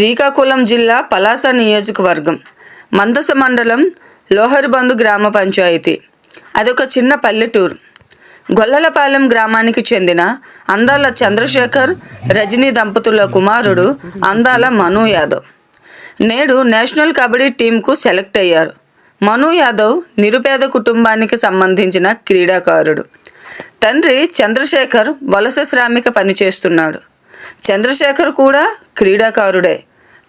శ్రీకాకుళం జిల్లా పలాస నియోజకవర్గం మందస మండలం లోహరిబందు గ్రామ పంచాయతీ. అదొక చిన్న పల్లెటూరు. గొల్లలపాలెం గ్రామానికి చెందిన అందాల చంద్రశేఖర్ రజనీ దంపతుల కుమారుడు అందాల మను యాదవ్. నేడు నేషనల్ కబడ్డీ టీంకు సెలెక్ట్ అయ్యారు. మను యాదవ్ నిరుపేద కుటుంబానికి సంబంధించిన క్రీడాకారుడు. తండ్రి చంద్రశేఖర్ వలస శ్రామిక పనిచేస్తున్నాడు. చంద్రశేఖర్ కూడా క్రీడాకారుడే.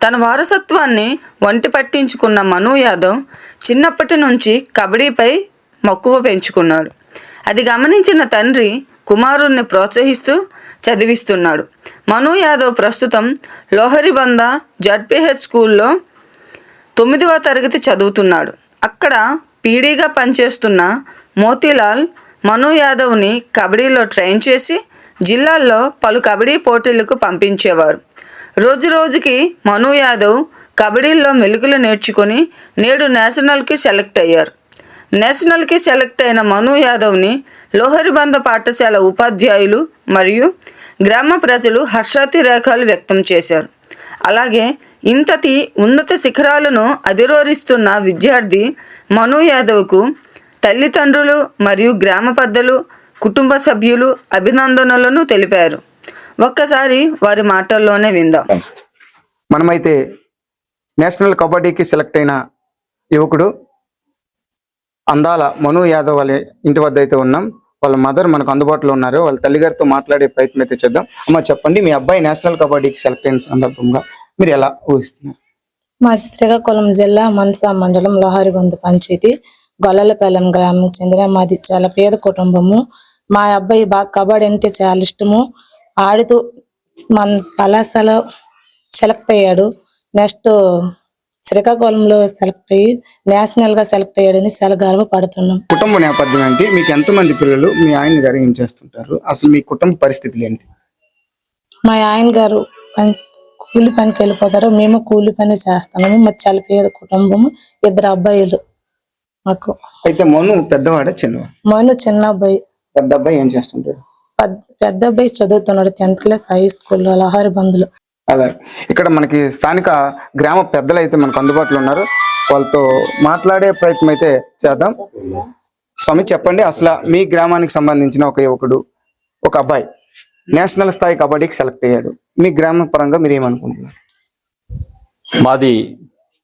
తన వారసత్వాన్ని వంటి పట్టించుకున్న మను యాదవ్ చిన్నప్పటి నుంచి కబడ్డీపై మక్కువ పెంచుకున్నాడు. అది గమనించిన తండ్రి కుమారుణ్ణి ప్రోత్సహిస్తూ చదివిస్తున్నాడు. మను యాదవ్ ప్రస్తుతం లోహరిబంద జడ్పిహెచ్ స్కూల్లో తొమ్మిదవ తరగతి చదువుతున్నాడు. అక్కడ పీడీగా పనిచేస్తున్న మోతీలాల్ మను యాదవ్ని కబడ్డీలో ట్రైన్ చేసి జిల్లాల్లో పలు కబడ్డీ పోటీలకు పంపించేవారు. రోజు రోజుకి మను యాదవ్ కబడ్డీల్లో మెలుగులు నేర్చుకొని నేడు నేషనల్కి సెలెక్ట్ అయ్యారు. నేషనల్కి సెలెక్ట్ అయిన మను యాదవ్ని లోహరిబంద పాఠశాల ఉపాధ్యాయులు మరియు గ్రామ ప్రజలు హర్షాతిరేకాలు వ్యక్తం చేశారు. అలాగే ఇంతటి ఉన్నత శిఖరాలను అధిరోరిస్తున్న విద్యార్థి మను యాదవ్కు తల్లిదండ్రులు మరియు గ్రామ పెద్దలు కుటుంబ సభ్యులు అభినందనలను తెలిపారు. ఒక్కసారి వారి మాటల్లోనే విందాం. మనమైతే నేషనల్ కబడ్డీకి సెలెక్ట్ అయిన యువకుడు అందాల మను యాదవ్ వాళ్ళ ఇంటి వద్ద అయితే ఉన్నాం. వాళ్ళ మదర్ మనకు అందుబాటులో ఉన్నారు. వాళ్ళ తల్లిగారితో మాట్లాడే ప్రయత్నం అయితే చేద్దాం. అమ్మ చెప్పండి మీ అబ్బాయి నేషనల్ కబడ్డీకి సెలెక్ట్ అయిన సందర్భంగా మీరు ఎలా ఊహిస్తున్నారు? మాది శ్రీకాకుళం జిల్లా మనసా మండలం లోహారిబంద పంచాయతీ గొల్లలపాలెం గ్రామం చెందిన మాది చాలా పేద కుటుంబము. మా అబ్బాయి బాగా కబడ్డీ అంటే చాలా ఇష్టము. ఆడుతూ మన పలాసలో సెలెక్ట్ అయ్యాడు. నెక్స్ట్ శ్రీకాకుళంలో సెలెక్ట్ అయ్యి నేషనల్గా సెలెక్ట్ అయ్యాడని చాలా గర్వపడుతున్నాం. కుటుంబ నేపథ్యం ఏంటి? మీకు ఎంతమంది పిల్లలు మీ ఆయన గారు ఏం చేస్తుంటారు? అసలు మీ కుటుంబ పరిస్థితులు ఏంటి? మా ఆయన గారు కూలి పనికి వెళ్ళిపోతారు. మేము కూలి పని చేస్తాము మాది చాలా పేద కుటుంబము. ఇద్దరు అబ్బాయిలు మాకు. అయితే మను పెద్దవాడే చిన్నవాడు? మను చిన్న అబ్బాయి. పెద్ద అబ్బాయి ఏం చేస్తుంటాడు? పెద్ద- అబ్బాయి చదువుతున్నాడు టెన్త్ క్లాస్ హై స్కూల్లో లహారి బంధులు అలా ఇక్కడ మనకి స్థానిక గ్రామ పెద్దలు అయితే మనకు అందుబాటులో ఉన్నారు. వాళ్ళతో మాట్లాడే ప్రయత్నం అయితే చేద్దాం. స్వామి చెప్పండి. అసలు మీ గ్రామానికి సంబంధించిన ఒక యువకుడు ఒక అబ్బాయి నేషనల్ స్థాయి కబడ్డీకి సెలెక్ట్ అయ్యాడు. మీ గ్రామ పరంగా మీరు ఏమనుకుంటున్నారు? మాది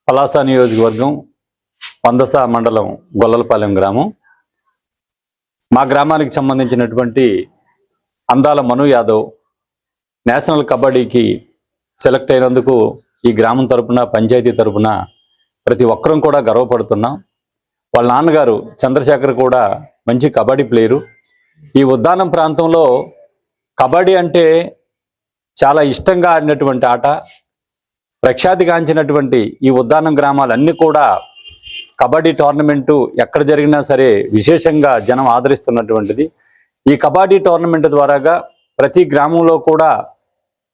పలాస నియోజకవర్గం పందస మండలం గొల్లలపాలెం గ్రామం. మా గ్రామానికి సంబంధించినటువంటి అందాల మను యాదవ్ నేషనల్ కబడ్డీకి సెలెక్ట్ అయినందుకు ఈ గ్రామం తరపున పంచాయతీ తరపున ప్రతి ఒక్కరం కూడా గర్వపడుతున్నాం. వాళ్ళ నాన్నగారు చంద్రశేఖర్ కూడా మంచి కబడ్డీ ప్లేయరు. ఈ ఉద్దానం ప్రాంతంలో కబడ్డీ అంటే చాలా ఇష్టంగా ఆడినటువంటి ఆట ప్రఖ్యాతిగాంచినటువంటి ఈ ఉద్దానం గ్రామాలన్నీ కూడా కబడ్డీ టోర్నమెంటు ఎక్కడ జరిగినా సరే విశేషంగా జనం ఆదరిస్తున్నటువంటిది. ఈ కబడ్డీ టోర్నమెంట్ ద్వారాగా ప్రతి గ్రామంలో కూడా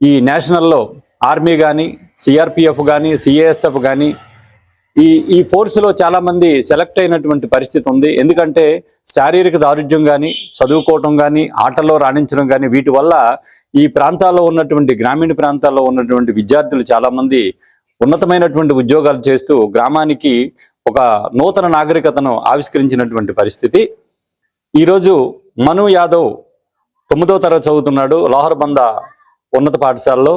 ఈ నేషనల్లో ఆర్మీ కానీ సిఆర్పిఎఫ్ కానీ సిఏఎస్ఎఫ్ కానీ ఈ ఈ ఫోర్స్లో చాలామంది సెలెక్ట్ అయినటువంటి పరిస్థితి ఉంది. ఎందుకంటే శారీరక దారుఢ్యం కానీ చదువుకోవటం కానీ ఆటల్లో రాణించడం కానీ వీటి వల్ల ఈ ప్రాంతాల్లో ఉన్నటువంటి గ్రామీణ ప్రాంతాల్లో ఉన్నటువంటి విద్యార్థులు చాలామంది ఉన్నతమైనటువంటి ఉద్యోగాలు చేస్తూ గ్రామానికి ఒక నూతన నాగరికతను ఆవిష్కరించినటువంటి పరిస్థితి. ఈరోజు మను యాదవ్ తొమ్మిదో తరగతి చదువుతున్నాడు లోహర్బంద ఉన్నత పాఠశాలలో.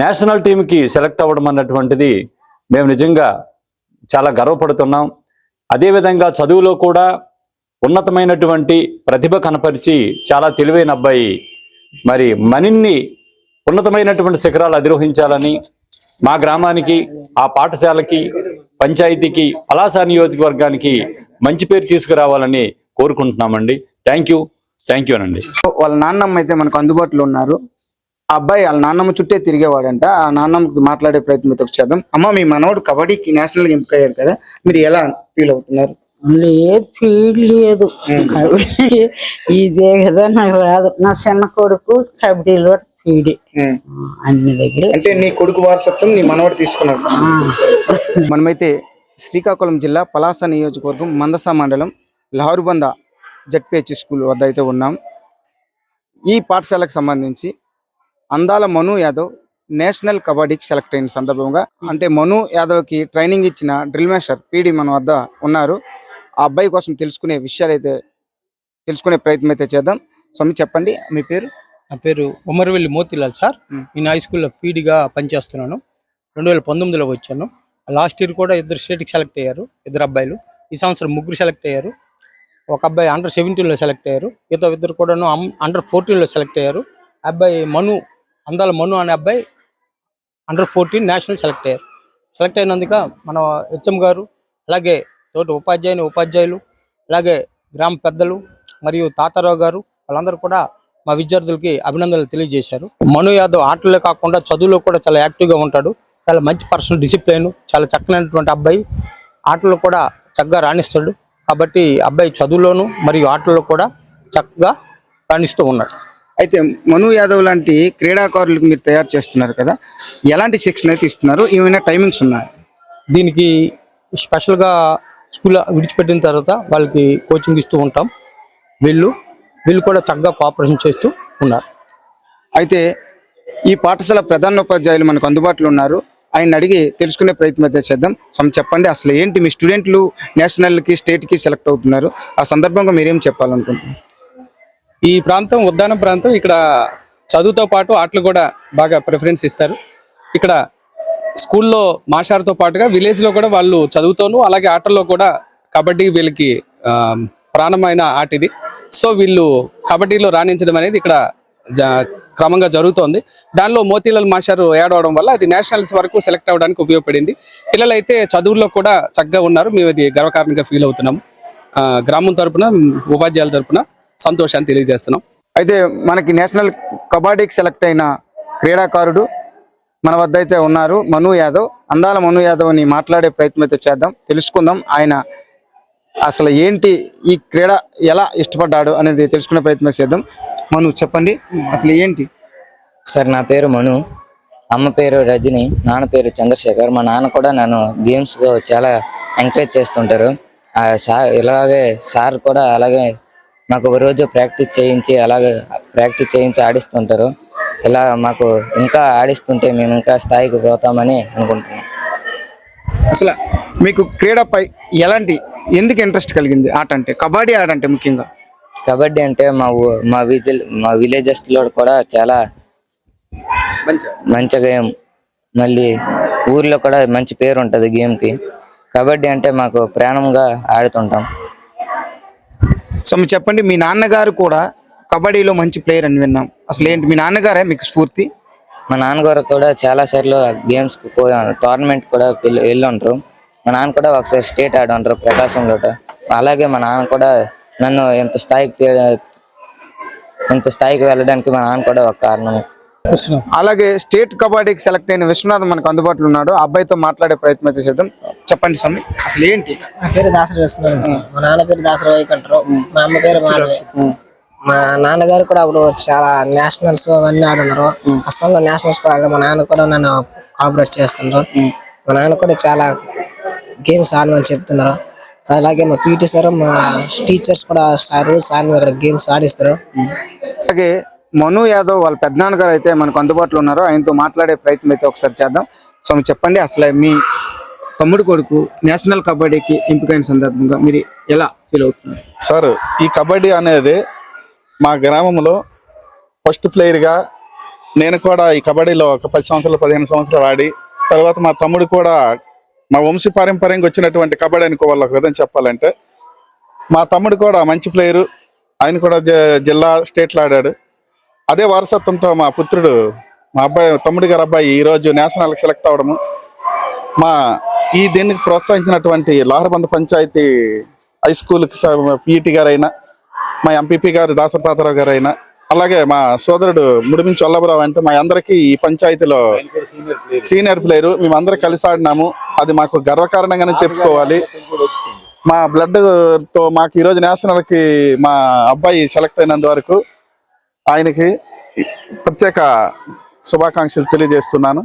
నేషనల్ టీంకి సెలెక్ట్ అవ్వడం అన్నటువంటిది మేము నిజంగా చాలా గర్వపడుతున్నాం. అదేవిధంగా చదువులో కూడా ఉన్నతమైనటువంటి ప్రతిభ కనపరిచి చాలా తెలివైన అబ్బాయి. మరి మనిన్ని ఉన్నతమైనటువంటి శిఖరాలు అధిరోహించాలని మా గ్రామానికి ఆ పాఠశాలకి పంచాయతీకి పలాస నియోజకవర్గానికి మంచి పేరు తీసుకురావాలని కోరుకుంటున్నామండి. థ్యాంక్ యూ థ్యాంక్ యూ అండి వాళ్ళ నాన్నమ్మ అయితే మనకు అందుబాటులో ఉన్నారు. ఆ అబ్బాయి వాళ్ళ నాన్నమ్మ చుట్టే తిరిగేవాడంట. ఆ నాన్నమ్మకి మాట్లాడే ప్రయత్నం అయితే చేద్దాం. అమ్మ మీ మనవడు కబడ్డీకి నేషనల్గా ఎంపిక అయ్యాడు కదా మీరు ఎలా ఫీల్ అవుతున్నారు? లేదు ఫీడ్ లేదు. కబడ్డీ ఇదే కదా నాకు రాదు. నా చిన్న కొడుకు కబడ్డీలో ఫీడి. అన్ని దగ్గర. అంటే నీ కొడుకు వారసత్వం నీ మనవడు తీసుకున్నాడు. మనమైతే శ్రీకాకుళం జిల్లా పలాస నియోజకవర్గం మందస మండలం లహరుబంద జడ్పిహెచ్ స్కూల్ వద్ద అయితే ఉన్నాం. ఈ పాఠశాలకు సంబంధించి అందాల మను యాదవ్ నేషనల్ కబడ్డీకి సెలెక్ట్ అయిన సందర్భంగా అంటే మను యాదవ్కి ట్రైనింగ్ ఇచ్చిన డ్రిల్ మాస్టర్ పీడి మన వద్ద ఉన్నారు. ఆ అబ్బాయి కోసం తెలుసుకునే విషయాలు అయితే తెలుసుకునే ప్రయత్నం అయితే చేద్దాం. స్వామి చెప్పండి. మీ పేరు? నా పేరు ఉమరవెల్లి మోతిలాల్ సార్. నేను హై స్కూల్లో ఫీడ్గా పనిచేస్తున్నాను. రెండు వేల పంతొమ్మిదిలో వచ్చాను. లాస్ట్ ఇయర్ కూడా ఇద్దరు స్టేట్కి సెలెక్ట్ అయ్యారు ఇద్దరు అబ్బాయిలు. ఈ సంవత్సరం ముగ్గురు సెలెక్ట్ అయ్యారు. ఒక అబ్బాయి అండర్ సెవెంటీన్లో సెలెక్ట్ అయ్యారు. ఇతర ఇద్దరు కూడాను అండర్ ఫోర్టీన్లో సెలెక్ట్ అయ్యారు. ఆ అబ్బాయి మను అందాల మను అనే అబ్బాయి అండర్ ఫోర్టీన్ నేషనల్ సెలెక్ట్ అయ్యారు. సెలెక్ట్ అయినందుక మన హెచ్ఎం గారు అలాగే తోటి ఉపాధ్యాయుని ఉపాధ్యాయులు అలాగే గ్రామ పెద్దలు మరియు తాతారావు గారు వాళ్ళందరూ కూడా మా విద్యార్థులకి అభినందనలు తెలియజేశారు. మను యాదవ్ ఆటల్లో కాకుండా చదువులో కూడా చాలా యాక్టివ్గా ఉంటాడు. చాలా మంచి పర్సనల్ డిసిప్లైన్ చాలా చక్కనైనటువంటి అబ్బాయి. ఆటలు కూడా చక్కగా రాణిస్తాడు. కాబట్టి అబ్బాయి చదువులోను మరియు ఆటల్లో కూడా చక్కగా రాణిస్తూ ఉన్నాడు. అయితే మను యాదవ్ లాంటి క్రీడాకారులకు మీరు తయారు చేస్తున్నారు కదా ఎలాంటి శిక్షణ అయితే ఇస్తున్నారు? ఏమైనా టైమింగ్స్ ఉన్నాయి? దీనికి స్పెషల్గా స్కూల్ విడిచిపెట్టిన తర్వాత వాళ్ళకి కోచింగ్ ఇస్తూ ఉంటాం. వీళ్ళు వీళ్ళు కూడా చక్కగా కోఆపరేషన్ చేస్తూ ఉన్నారు. అయితే ఈ పాఠశాల ప్రధానోపాధ్యాయులు మనకు అందుబాటులో ఉన్నారు. ఆయన అడిగి తెలుసుకునే ప్రయత్నం అయితే చేద్దాం. సో చెప్పండి అసలు ఏంటి మీ స్టూడెంట్లు నేషనల్కి స్టేట్కి సెలెక్ట్ అవుతున్నారు? ఆ సందర్భంగా మీరేం చెప్పాలనుకుంటున్నారు? ఈ ప్రాంతం ఉద్దానం ప్రాంతం ఇక్కడ చదువుతో పాటు ఆటలు కూడా బాగా ప్రిఫరెన్స్ ఇస్తారు. ఇక్కడ స్కూల్లో మాషార్తో పాటుగా విలేజ్లో కూడా వాళ్ళు చదువుతోనూ అలాగే ఆటల్లో కూడా కబడ్డీ వీళ్ళకి ప్రాణమైన ఆట ఇది. సో వీళ్ళు కబడ్డీలో రాణించడం అనేది ఇక్కడ క్రమంగా జరుగుతోంది. దానిలో మోతీలాల్ మాషారు యాడ్ అవడం వల్ల అది నేషనల్స్ వరకు సెలెక్ట్ అవ్వడానికి ఉపయోగపడింది. పిల్లలు అయితే చదువుల్లో కూడా చక్కగా ఉన్నారు. మేము అది గర్వకారణంగా ఫీల్ అవుతున్నాము. గ్రామం తరపున ఉపాధ్యాయుల తరపున సంతోషాన్ని తెలియజేస్తున్నాం. అయితే మనకి నేషనల్ కబడ్డీకి సెలెక్ట్ అయిన క్రీడాకారుడు మన వద్ద అయితే ఉన్నారు. మను యాదవ్. అందాల మను యాదవ్ అని మాట్లాడే ప్రయత్నం అయితే చేద్దాం. తెలుసుకుందాం. ఆయన అసలు ఏంటి ఈ క్రీడ ఎలా ఇష్టపడ్డాడు అనేది తెలుసుకునే ప్రయత్నం చేద్దాం. మను చెప్పండి. అసలు ఏంటి? సార్ నా పేరు మను. అమ్మ పేరు రజని నాన్న పేరు చంద్రశేఖర్. మా నాన్న కూడా నన్ను గేమ్స్లో చాలా ఎంకరేజ్ చేస్తుంటారు. ఆ సార్ ఇలాగే సార్ కూడా అలాగే మాకు ఒక రోజు ప్రాక్టీస్ చేయించి అలాగే ప్రాక్టీస్ చేయించి ఆడిస్తుంటారు. ఇలా మాకు ఇంకా ఆడిస్తుంటే మేము ఇంకా స్థాయికి పోతామని అనుకుంటున్నాం. అసలు మీకు క్రీడపై ఎలాంటి ఎందుకు ఇంట్రెస్ట్ కలిగింది ఆట అంటే? కబడ్డీ ఆట అంటే ముఖ్యంగా? కబడ్డీ అంటే మా మా విజిల్ మా విలేజెస్లో కూడా చాలా మంచి గేమ్ మళ్ళీ ఊర్లో కూడా మంచి పేరు ఉంటుంది గేమ్కి కబడ్డీ అంటే మాకు ప్రాణంగా ఆడుతుంటాం. సో మీరు చెప్పండి మీ నాన్నగారు కూడా కబడ్డీలో మంచి ప్లేయర్ అని విన్నాం. అసలు ఏంటి మీ నాన్నగారే మీకు స్ఫూర్తి? మా నాన్నగారు కూడా చాలా సార్లు గేమ్స్కి పోయి టోర్నమెంట్ కూడా వెళ్ళి ఉంటారు మా నాన్న కూడా ఒకసారి స్టేట్ ఆడి ఉంటారు ప్రకాశంలో అలాగే మా నాన్న కూడా నన్ను ఎంత స్థాయికి తే- ఇంత స్థాయికి వెళ్ళడానికి మా నాన్న కూడా ఒక కారణం అలాగే స్టేట్ కబడ్డీకి సెలెక్ట్ అయిన విశ్వనాథ్ మనకు అందుబాటులో ఉన్నాడు. అబ్బాయితో మాట్లాడే ప్రయత్నం చేద్దాం. చెప్పండి స్వామి అసలు ఏంటి? నా పేరు దాసరి సార్. మా నాన్న పేరు దాసరి వైకంఠరావు మా అమ్మ పేరు మాధవి. మా నాన్నగారు కూడా అప్పుడు చాలా నేషనల్స్ అవన్నీ ఆడున్నారు. అస్సాంలో నేషనల్స్ కూడా ఆడారు. మా నాన్న కూడా నన్ను కోఆపరేట్ చేస్తున్నారు మా నాన్న కూడా చాలా గేమ్స్ ఆడమని చెప్తున్నారు? సో అలాగే మా పీటీ సార్ మా టీచర్స్ కూడా సార్ సార్ ఇక్కడ గేమ్స్ ఆడిస్తారు. అలాగే మను యాదవ్ వాళ్ళ పెద్దనాన్నగారు అయితే మనకు అందుబాటులో ఉన్నారు ఆయనతో మాట్లాడే ప్రయత్నం అయితే ఒకసారి చేద్దాం. స్వామి చెప్పండి అసలు మీ తమ్ముడు కొడుకు నేషనల్ కబడ్డీకి ఎంపికైన సందర్భంగా మీరు ఎలా ఫీల్ అవుతున్నారు? సార్ ఈ కబడ్డీ అనేది మా గ్రామంలో ఫస్ట్ ప్లేయర్గా నేను కూడా ఈ కబడ్డీలో ఒక పది సంవత్సరాలు పదిహేను సంవత్సరాలు ఆడి తర్వాత మా తమ్ముడు కూడా మా వంశీ పారంపర్యంగా వచ్చినటువంటి కబడ్డీ అనుకోవాలి ఒక విధంగా చెప్పాలంటే మా తమ్ముడు కూడా మంచి ప్లేయరు ఆయన కూడా జ- జిల్లా స్టేట్లో ఆడాడు. అదే వారసత్వంతో మా పుత్రుడు మా అబ్బాయి తమ్ముడి గారి అబ్బాయి ఈ రోజు నేషనల్కి సెలెక్ట్ అవడము మా ఈ దీనికి ప్రోత్సహించినటువంటి లోహరబంద పంచాయతీ హై స్కూల్కి పిఈటి గారైనా మా ఎంపీపీ గారు దాసరి తాతారావు గారు అయినా అలాగే మా సోదరుడు ముడిమించి వల్లభరావు అంటే మా అందరికీ ఈ పంచాయతీలో సీనియర్ ప్లేయరు మేమందరం కలిసి ఆడినాము. అది మాకు గర్వకారణంగానే చెప్పుకోవాలి. మా బ్లడ్తో మాకు ఈరోజు నేషనల్కి మా అబ్బాయి సెలెక్ట్ అయినందు వరకు ఆయనకి ప్రత్యేక శుభాకాంక్షలు తెలియజేస్తున్నాను.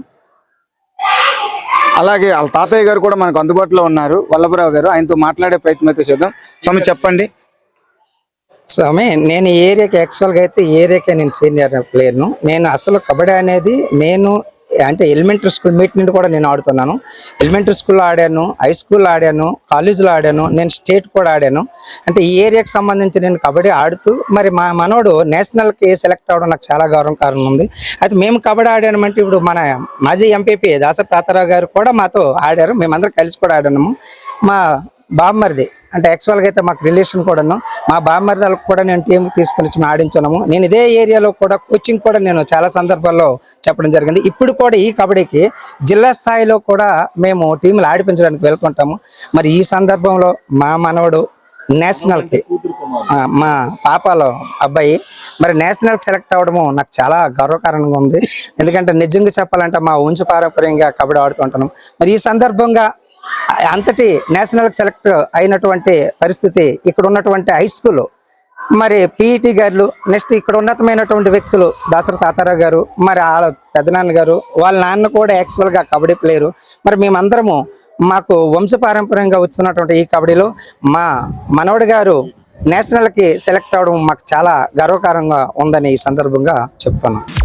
అలాగే వాళ్ళ తాతయ్య గారు కూడా మనకు అందుబాటులో ఉన్నారు. వల్లభరావు గారు ఆయనతో మాట్లాడే ప్రయత్నం అయితే చేద్దాం. స్వామి చెప్పండి. స్వామి నేను ఈ ఏరియాకి యాక్చువల్గా అయితే ఏరియాకే నేను సీనియర్ ప్లేయర్ను నేను అసలు కబడ్డీ అనేది నేను అంటే ఎలిమెంటరీ స్కూల్ మీట్ నుండి కూడా నేను ఆడుతున్నాను. ఎలిమెంటరీ స్కూల్లో ఆడాను హై స్కూల్లో ఆడాను కాలేజీలో ఆడాను నేను స్టేట్ కూడా ఆడాను. అంటే ఈ ఏరియాకి సంబంధించి నేను కబడ్డీ ఆడుతూ మరి మా మనోడు నేషనల్కి సెలెక్ట్ అవ్వడం నాకు చాలా గౌరవం కారణం ఉంది. అయితే మేము కబడ్డీ ఆడామంటే ఇప్పుడు మన మాజీ ఎంపీపీ దాసరి తాతారావు గారు కూడా మాతో ఆడారు. మేమందరం కలిసి కూడా ఆడినాము మా బామ్మరిది అంటే యాక్చువల్గా అయితే మాకు రిలేషన్ కూడాను మా బామ్మర్దాలకు కూడా నేను టీం తీసుకొని వచ్చి ఆడించున్నాము. నేను ఇదే ఏరియాలో కూడా కోచింగ్ కూడా నేను చాలా సందర్భాల్లో చెప్పడం జరిగింది. ఇప్పుడు కూడా ఈ కబడ్డీకి జిల్లా స్థాయిలో కూడా మేము టీంలు ఆడిపించడానికి వెళ్తుంటాము. మరి ఈ సందర్భంలో మా మనవడు నేషనల్కి మా పాపలో అబ్బాయి మరి నేషనల్కి సెలెక్ట్ అవ్వడము నాకు చాలా గర్వకారణంగా ఉంది. ఎందుకంటే నిజంగా చెప్పాలంటే మా ఉంచు పారంపర్యంగా కబడ్డీ ఆడుతుంటాను మరి ఈ సందర్భంగా అంతటి నేషనల్ సెలెక్ట్ అయినటువంటి పరిస్థితి ఇక్కడ ఉన్నటువంటి హై స్కూల్ మరి పిఈటి గారు నెక్స్ట్ ఇక్కడ ఉన్నతమైనటువంటి వ్యక్తులు దాసరి తాతారావు గారు మరి వాళ్ళ పెద్దనాన్న గారు వాళ్ళ నాన్న కూడా యాక్చువల్గా కబడ్డీ ప్లేయరు మరి మేమందరము మాకు వంశపారంపర్యంగా వచ్చినటువంటి ఈ కబడ్డీలో మా మనవడు గారు నేషనల్కి సెలెక్ట్ అవడం మాకు చాలా గర్వకారంగా ఉందని ఈ సందర్భంగా చెప్తున్నాను